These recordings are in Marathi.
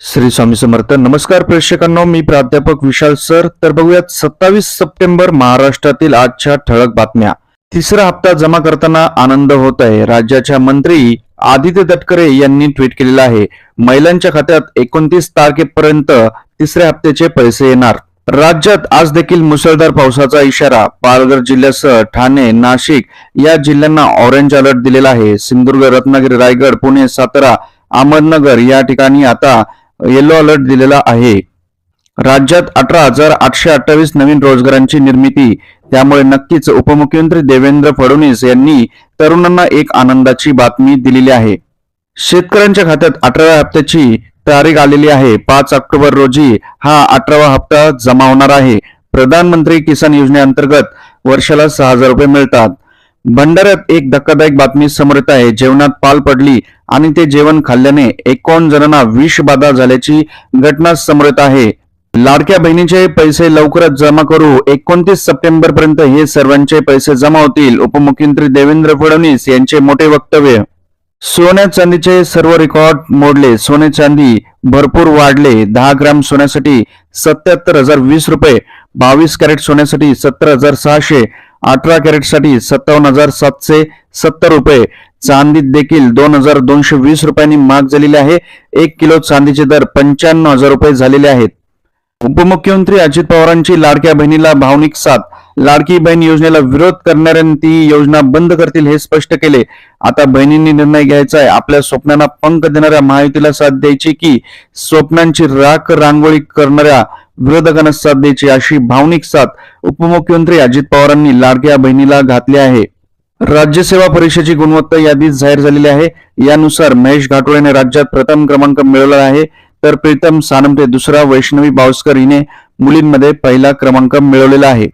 श्री स्वामी समर्थ. नमस्कार प्रेक्षकांनो मी प्राध्यापक विशाल सर. तर बघूयात सत्तावीस सप्टेंबर महाराष्ट्रातील आजच्या ठळक बातम्या. तिसरा हप्ता जमा करताना आनंद होत आहे. राज्याच्या मंत्री आदित्य तटकरे यांनी ट्विट केलेलं आहे. महिलांच्या खात्यात एकोणतीस तारखेपर्यंत तिसऱ्या हप्त्याचे पैसे येणार. राज्यात आज देखील मुसळधार पावसाचा इशारा. पालघर जिल्ह्यासह ठाणे नाशिक या जिल्ह्यांना ऑरेंज अलर्ट दिलेला आहे. सिंधुदुर्ग रत्नागिरी रायगड पुणे सातारा अहमदनगर या ठिकाणी आता येलो अलर्ट दिलेला आहे. राज्यात अठरा हजार आठशे अठ्ठावीस नवीन रोजगारांची निर्मिती त्यामुळे नक्कीच उपमुख्यमंत्री देवेंद्र फडणवीस यांनी तरुणांना एक आनंदाची बातमी दिलेली आहे. शेतकऱ्यांच्या खात्यात अठराव्या हप्त्याची तारीख आलेली आहे. पाच ऑक्टोबर रोजी हा अठरावा हप्ता जमा होणार आहे. प्रधानमंत्री किसान योजनेअंतर्गत वर्षाला सहा हजार रुपये मिळतात. भंडाऱ्यात एक धक्कादायक बातमी समोर येत आहे. जेवणात पाल पडली आणि ते जेवण खाल्ल्याने एकावन्न जणांना विषबाधा झाल्याची घटना समोर येत आहे. लाडक्या बहिणीचे पैसे लवकरच जमा करू. एकोणतीस सप्टेंबर पर्यंत हे सर्वांचे पैसे जमा होतील. उपमुख्यमंत्री देवेंद्र फडणवीस यांचे मोठे वक्तव्य. सोन्या चांदीचे सर्व रेकॉर्ड मोडले. सोने चांदी भरपूर वाढले. दहा ग्राम सोन्यासाठी सत्याहत्तर हजार वीस रुपये. बावीस कॅरेट सोन्यासाठी सत्तर हजार सहाशे. अठरा कॅरेटसाठी सत्तावन्न हजार सातशे सत्तर रुपये. चांदीत देखील दोन हजार दोनशे वीस रुपयांनी माग झालेली आहे. एक किलो चांदीचे दर पंच्याण्णव हजार रुपये झालेले आहेत. उपमुख्यमंत्री अजित पवारांची लाडक्या बहिणीला भावनिक साथ. लाडकी बहीण योजनेला विरोध करणाऱ्यांनी ती योजना बंद करतील हे स्पष्ट केले. आता बहिणींनी निर्णय घ्यायचा आहे. आपल्या स्वप्नांना पंख देणाऱ्या महायुतीला साथ द्यायची की स्वप्नांची राख रांगोळी करणाऱ्या विरोधकांना साथ द्यायची अशी भावनिक साथ उपमुख्यमंत्री अजित पवारांनी लाडक्या बहिणीला घातली आहे. राज्यसेवा परीक्षेची गुणवत्ता यादीत जाहीर झालेली आहे. यानुसार महेश घाटोळेने राज्यात प्रथम क्रमांक मिळवला आहे. तर प्रीतम सानमते दुसरा वैष्णवी बावस्कर हिने मुलींमध्ये पहिला क्रमांक मिळवलेला आहे.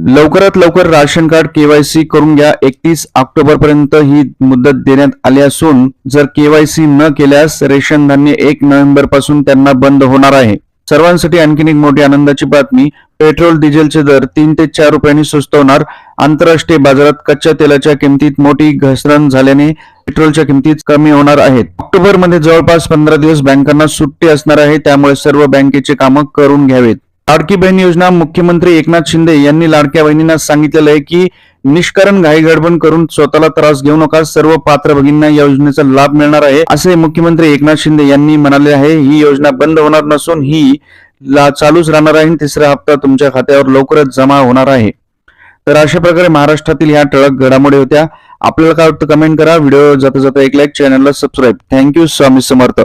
लवकरात लवकर राशन कार्ड केवायसी करून घ्या. एकतीस ऑक्टोबर पर्यंत ही मुदत देण्यात आली असून जर केवायसी न केल्यास रेशन धान्य एक नोव्हेंबरपासून त्यांना बंद होणार आहे. सर्वांसाठी आणखीन एक मोठी आनंदाची बातमी पेट्रोल डिझेलचे दर तीन ते चार रुपयांनी स्वस्त होणार. आंतरराष्ट्रीय बाजारात कच्च्या तेलाच्या किमतीत मोठी घसरण झाल्याने पेट्रोलच्या किमतीत कमी होणार आहेत. ऑक्टोबरमध्ये जवळपास पंधरा दिवस बँकांना सुट्टी असणार आहे त्यामुळे सर्व बँकेचे कामं करून घ्यावेत. लाडकी बहीण योजना मुख्यमंत्री एकनाथ शिंदे यांनी लाडक्या बहिणींना सांगितलेलं आहे की निष्कारण घाई गडबड करून स्वतःला त्रास घेऊ नका सर्व पात्र भगिनींना या योजनेचा लाभ मिळणार आहे असे मुख्यमंत्री एकनाथ शिंदे यांनी म्हणाले आहे. ही योजना बंद होणार नसून ही चालूच राहणार आहे तिसरा हप्ता तुमच्या खात्यावर लवकरच जमा होणार आहे. तर अशा प्रकारे महाराष्ट्रातील ह्या ठळक घडामोडी होत्या. आपल्याला काय वाटतं कमेंट करा. व्हिडिओ जाता जाता एक लाईक चॅनलला सबस्क्राईब थँक्यू स्वामी समर्थ.